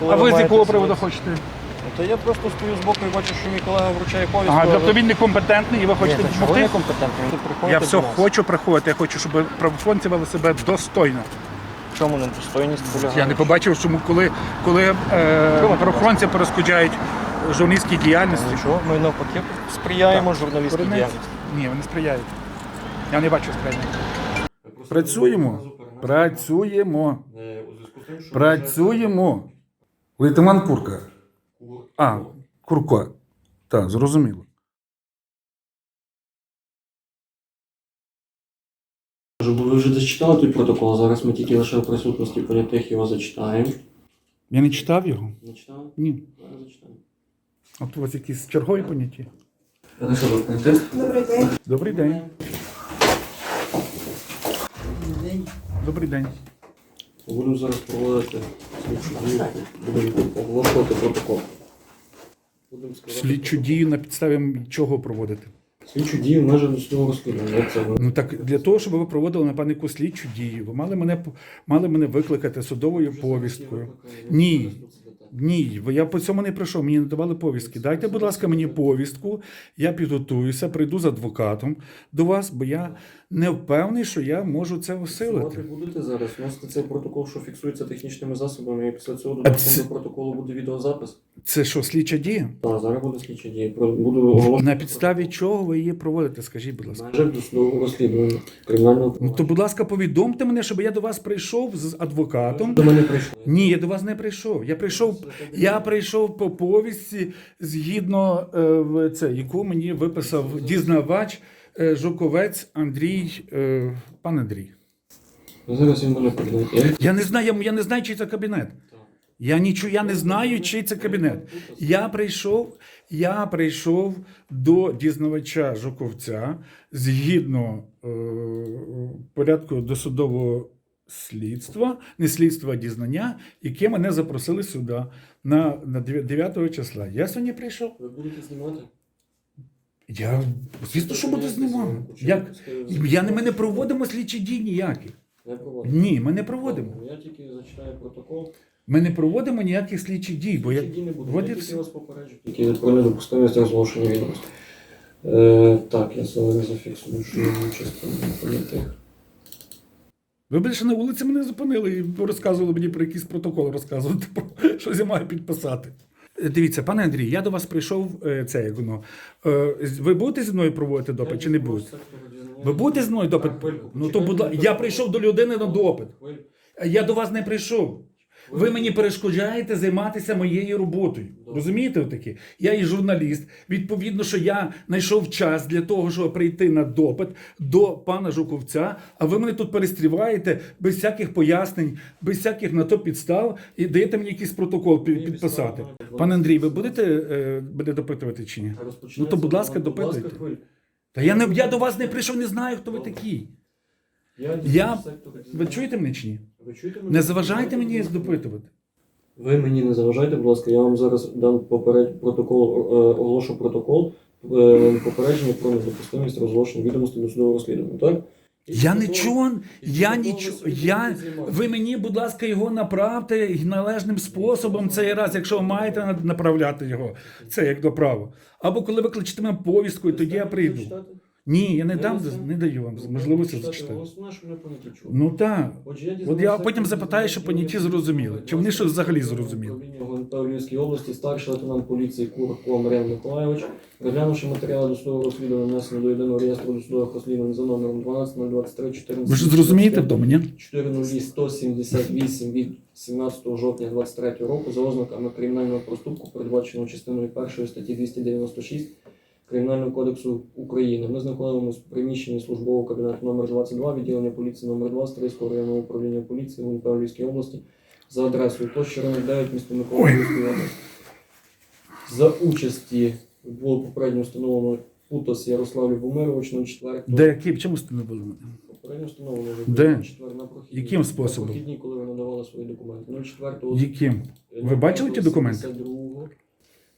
Коли А ви з маєте якого приводу хочете? То я просто стою з боку і бачу, що мій колега вручає повістку. Ага, тобто він некомпетентний і ви хочете допомогти? не компетентний? Я все хочу приходити, я хочу, щоб правоохоронці вели себе достойно. В чому недостойність полягає? Я не побачив, чому коли, коли е, правоохоронці перешкоджають журналістській діяльності. Нічого, ми навпаки сприяємо журналістській Корінець? діяльності. Ні, вони сприяють. Я не бачу сприяння. Працюємо. Працюємо. Працюємо. Лейтенант Курка. А, Курко. Так, зрозуміло. Ви вже зачитали той протокол, зараз ми тільки лише в присутності понятих його зачитаємо. Я не читав його? Не читали? Ні. Зараз зачитаємо. От у вас якісь чергові поняття. Добрий день. Добрий день. Добрий день. Будемо зараз проводити оголошувати протокол. Слідчу дію на підставі чого проводити? Слідчу дію в межах досудового розслідування. Ну так для того, щоб ви проводили на панику слідчу дію, ви мали мене мали мене викликати судовою повісткою. Ні. Ні, я по цьому не прийшов, мені не давали повістки. Дайте, будь ласка, мені повістку, я підготуюся, прийду з адвокатом до вас, бо я не впевнений, що я можу це Ви усилити. будете зараз вносити цей протокол, що фіксується технічними засобами, і після цього додатком це- до протоколу буде відеозапис. Це що, слідча дія? Так, зараз буде слідча дія. Буду оголошувати. На підставі чого ви її проводите? Скажіть, будь ласка. межах досудового розслідування кримінального Ну то, будь ласка, повідомте мене, щоб я до вас прийшов з адвокатом. До мене прийшли. Ні, я до вас не прийшов. Я прийшов, я прийшов по повісті згідно е, в це, яку мені виписав дізнавач е, Жуковець Андрій. Е, пан Андрій. Ну, Зараз він. Я не знаю, я, я не знаю, чий це кабінет. Я нічого, я не знаю, чий це кабінет. Я прийшов, я прийшов до дізнавача Жуковця згідно е, порядку досудового слідства, не слідства, а дізнання, яке мене запросили сюди на, на 9 числа. Я сьогодні прийшов. Ви будете знімати? Я звісно, що буду знімати. Як? Я не ми не проводимо слідчі дії ніякі. Не? Ні, ми не проводимо. Я тільки зачитаю протокол. Ми не проводимо ніяких слідчих дій, бо я дії не буде. от Я тільки вас попереджу. Тільки про недопустимість розголошення відомості. Е, так, я зараз зафіксую, що я частину. Ви більше на вулиці мене зупинили і розказували мені про якийсь протокол розказувати, про що я маю підписати. Дивіться, пане Андрій, я до вас прийшов е, це як воно. е, Ви будете зі мною проводити допит чи не будете? Ви будете зі мною допит? Ну то будь ласка, я прийшов до людини на допит. Я до вас не прийшов. Ви мені перешкоджаєте займатися моєю роботою. Розумієте такі? Я і журналіст. Відповідно, що я знайшов час для того, щоб прийти на допит до пана Жуковця, а ви мене тут перестріваєте без всяких пояснень, без всяких на то підстав і даєте мені якийсь протокол пі- підписати. Пане Андрій, ви будете е, мене допитувати чи ні? Ну то, будь ласка, допитуйте. Та я не я до вас не прийшов, не знаю, хто ви такі. Я, Я- Ви чуєте мене чи ні? Ви чуєте мене? Не заважайте мені допитувати. Ви мені не заважайте, будь ласка, я вам зараз дам поперед... протокол, е, оголошу протокол е, попередження про недопустимість розголошення відомостей до судового розслідування, так? Я після нічого, я нічого, ви я, ви мені, будь ласка, його направте належним способом цей раз, якщо ви маєте на- направляти його, це як до права. Або коли ви кличете мене повісткою, тоді я прийду. Ні, я не Не дам, дасте? не даю вам можливості зачитати голосно. Ну так. Отже, От я потім ви запитаю, що поняті зрозуміли. Чи вони щось взагалі зрозуміли? ГУНП в Львівській області, старший лейтенант поліції Курко Мар'ян Миколайович, розглянувши матеріали досудового розслідування, внесено до єдиного реєстру досудових розслідувань за номером 12 14 Ви ж зрозумієте вдома, ні? 40178 від 17 жовтня 2023 року за ознаками кримінального проступку, передбаченого частиною 1 статті 296 Кримінального кодексу України. Ми знаходимося в приміщенні службового кабінету номер 22 відділення поліції номер 2 Стрийського районного управління поліції в Львівській області за адресою площа ринок 9 місто Микола Львівської області. За участі було попередньо встановлено Путас Ярослав Любомирович 04 Де які чому встановили? Попередньо встановлено Де? на четвер на прохідні. Яким способом? На прохідні, коли ви надавали свої документи. 04 Яким? Ви бачили ті документи? 72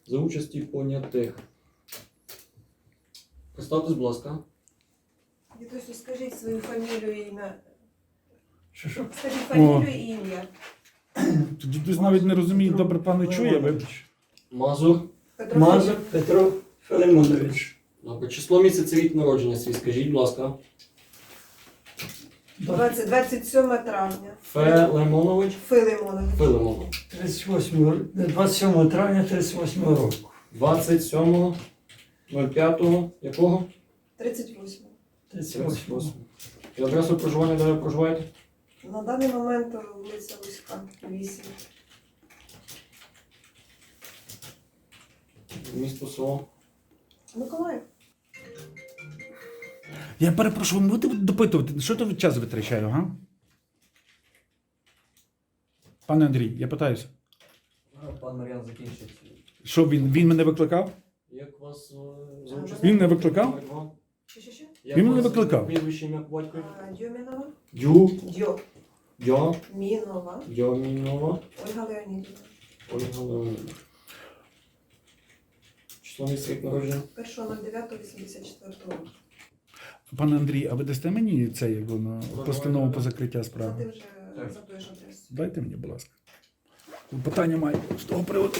За участі понятих. Представтесь, будь ласка. Дідусю, скажіть свою фамілію і ім'я. Що що? Скажіть О. фамілію і ім'я. Дідусь навіть не розуміє, добре пане чує, вибач. Мазур. Петро Мазур Петро Филимонович. Добре. Число місяця рік народження свій, скажіть, будь ласка. 20, 27 травня. Фелемонович. Филимонович. Филимонов. 38, 27 травня 38 року. 27 05 якого? 38. 38. І адресу проживання, де ви проживаєте? На даний момент вулиця Луська, 8. Місто село. Миколаїв. Я перепрошую, ви будете допитувати, що то час витрачаю, га? Пане Андрій, я питаюся. Пан Мар'ян закінчить. Що він? Він мене викликав? Як вас е. Він не викликав? Що, що, що? Як Він мене викликав. Прізвище ім'я по батькові? А, Дьомінова. Дю. Дьо. Дьо. Мінова. Дьомінова. Ольга Леонідівна. Ольга Леонідівна. Число місяця рік народження? 1.09.84 року. Пане Андрій, а ви дасте мені це як воно постанову по закриття За справи? ти вже за ту ж адресу. Дайте мені, будь ласка. Питання маю з того приводу.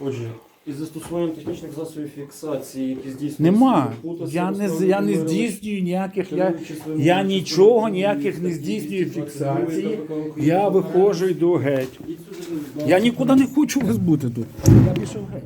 Отже, із застосуванням технічних засобів фіксації, які здійснюють... Нема. Я не, з- я не здійснюю ніяких. Я, я нічого ніяких не здійснюю фіксації. Я виходжу, йду геть. Я нікуди не хочу вас бути тут. Я пішов геть.